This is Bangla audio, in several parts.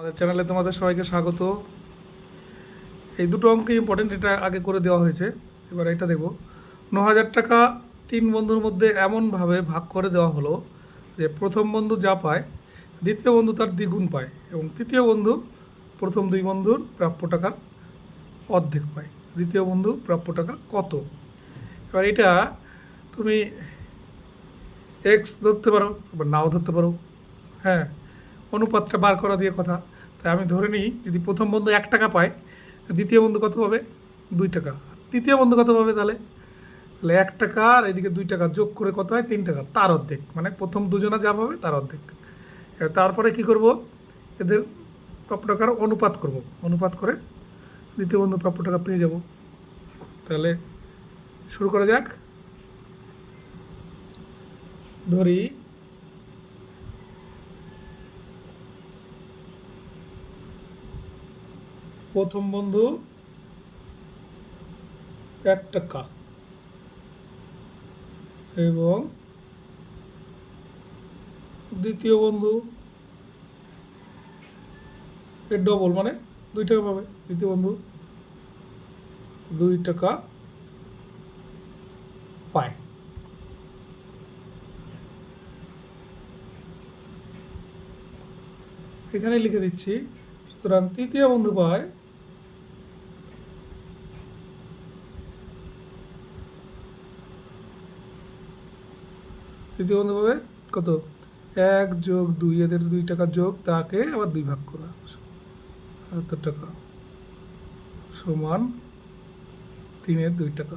আমাদের চ্যানেলে তোমাদের সবাইকে স্বাগত। এই দুটো অঙ্ক ইম্পর্টেন্ট এটা আগে করে দেওয়া হয়েছে। এবার এটা দেখব। ন হাজার টাকা তিন বন্ধুর মধ্যে এমনভাবে ভাগ করে দেওয়া হলো যে প্রথম বন্ধু যা পায়, দ্বিতীয় বন্ধু তার দ্বিগুণ পায় এবং তৃতীয় বন্ধু প্রথম দুই বন্ধুর প্রাপ্য টাকার অর্ধেক পায়। দ্বিতীয় বন্ধু প্রাপ্য টাকা কত? এবার এটা তুমি এক্স ধরতে পারো বা নাও ধরতে পারো। হ্যাঁ অনুপাতটা বার করা দিয়ে কথা। তাই আমি ধরে নিই, যদি প্রথম বন্ধু এক টাকা পায়, দ্বিতীয় বন্ধু কত পাবে? দুই টাকা। তৃতীয় বন্ধু কত পাবে তাহলে? তাহলে এক টাকা আর এদিকে দুই টাকা যোগ করে কত হয়? তিন টাকা। তার অর্ধেক। মানে প্রথম দুজনা যা পাবে, তার অর্ধেক। তারপরে কি করব? এদের প্রাপ্য টাকার অনুপাত করব। অনুপাত করে দ্বিতীয় বন্ধু প্রাপ্য টাকা পেয়ে যাব। তাহলে শুরু করা যাক। ধরি প্রথম বন্ধু এক টাকা এবং দ্বিতীয় বন্ধু, এর ডবল মানে দুই টাকা পাবে। দ্বিতীয় বন্ধু দুই টাকা পায়। এখানে লিখে দিচ্ছি, সুতরাং তৃতীয় বন্ধু পায় তৃতীয় বন্ধু পাবে কত? এক যোগ দুই, এদের দুই টাকা যোগ, তাকে আবার দুই ভাগ করা। এত টাকা সমান তিনের দুই টাকা।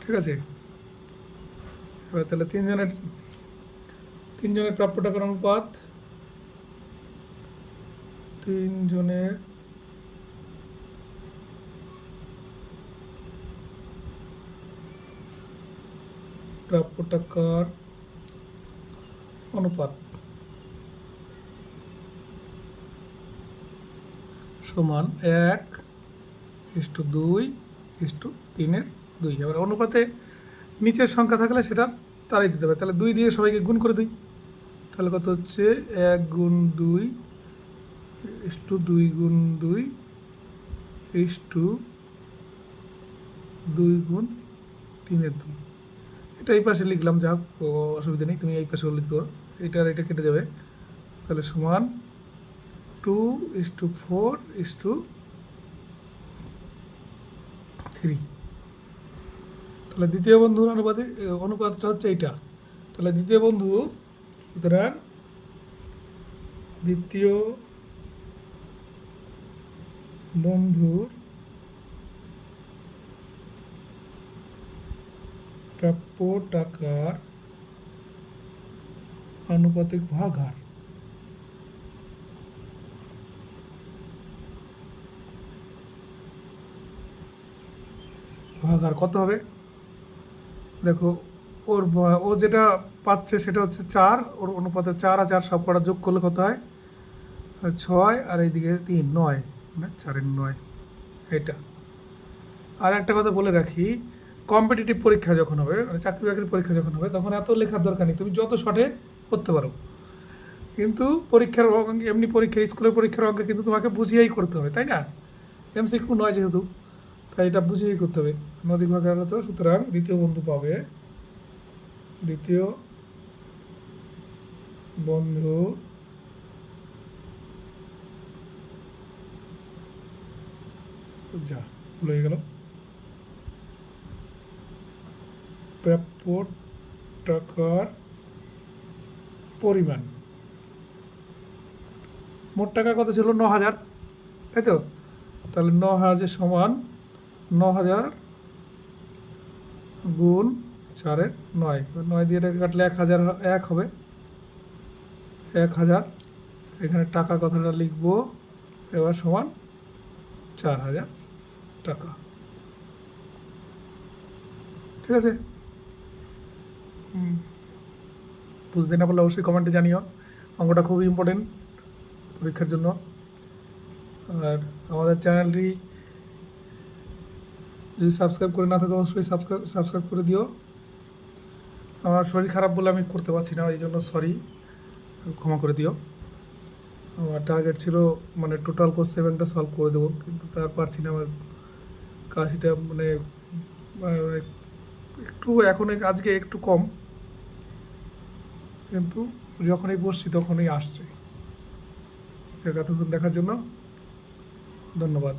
ঠিক আছে? এবার তাহলে তিনজনের তিনজনের প্রাপ্য টাকার অনুপাত তিনজনের প্রাপ্য টাকার অনুপাত সমান এক ইস্টু দুই ইস্টু তিনের দুই। এবার অনুপাতে নিচের সংখ্যা থাকলে সেটা তারাই দিতে হবে। তাহলে দুই দিয়ে সবাইকে গুণ করে দিই। তাহলে কত হচ্ছে? এক গুণ দুই ইস্টু দুই গুণ দুই ইস্টু দুই গুণ তিনের দুই। এটা এই পাশে লিখলাম যা অসুবিধা নেই, তুমি এই পাশে লিখতে পারো এটা এটা কেটে যাবে। তাহলে সমান two is to four is to three তাহলে দ্বিতীয় বন্ধুর অনুপাতে অনুপাতটা হচ্ছে এইটা। তাহলে দ্বিতীয় বন্ধু, সুতরাং দ্বিতীয় বন্ধুর প্রাপ্য টাকার আনুপাতিক ভাগার ভাগার কত হবে? দেখো, ওর ও যেটা পাচ্ছে সেটা হচ্ছে চার, ওর অনুপাতে চার আর চার সব কটা যোগ করলে কত হয়? ছয়, আর এইদিকে তিন, নয়। মানে চারের নয়, এটা। আর একটা কথা বলে রাখি কম্পিটিটিভ পরীক্ষা যখন হবে মানে চাকরি বাকরির পরীক্ষা যখন হবে, তখন এত লেখার দরকার নেই, তুমি যত শর্টে করতে পারো। কিন্তু পরীক্ষার অঙ্ক- এমনি পরীক্ষা স্কুলের পরীক্ষার অঙ্কে কিন্তু তোমাকে বুঝিয়েই করতে হবে, তাই না? এমসিকিউ নয় যেহেতু, তাই এটা বুঝিয়েই করতে হবে। নদী ভাগার তো, সুতরাং দ্বিতীয় বন্ধু পাবে। দ্বিতীয় বন্ধু যা ভুল গেল। প্রাপ্য টাকার পরিমাণ। মোট টাকা কত ছিল? ন হাজার। তাই তো? তাহলে ন হাজার সমান ন হাজার গুণ চারের নয়। নয় দিয়ে এটাকে কাটলে এক হাজার এক হবে। এক হাজার। এখানে টাকা কথাটা লিখব। এবার সমান চার হাজার। টাকা। ঠিক আছে? বুঝতে না পারলে অবশ্যই কমেন্টে জানিও। অঙ্কটা খুবই ইম্পর্টেন্ট পরীক্ষার জন্য। আর আমাদের চ্যানেলটি যদি সাবস্ক্রাইব করে না থাকে অবশ্যই সাবস্ক্রাইব সাবস্ক্রাইব করে দিও। আমার শরীর খারাপ বলে আমি করতে পারছি না এই জন্য সরি ক্ষমা করে দিও। আমার টার্গেট ছিল মানে টোটাল কোর্স সেভেনটা সলভ করে দেবো কিন্তু তার পারছি না আমার কাশিটা মানে, মানে একটু এখন আজকে একটু কম। কিন্তু যখনই বসছি তখনই আসছে। এতক্ষণ দেখার জন্য ধন্যবাদ।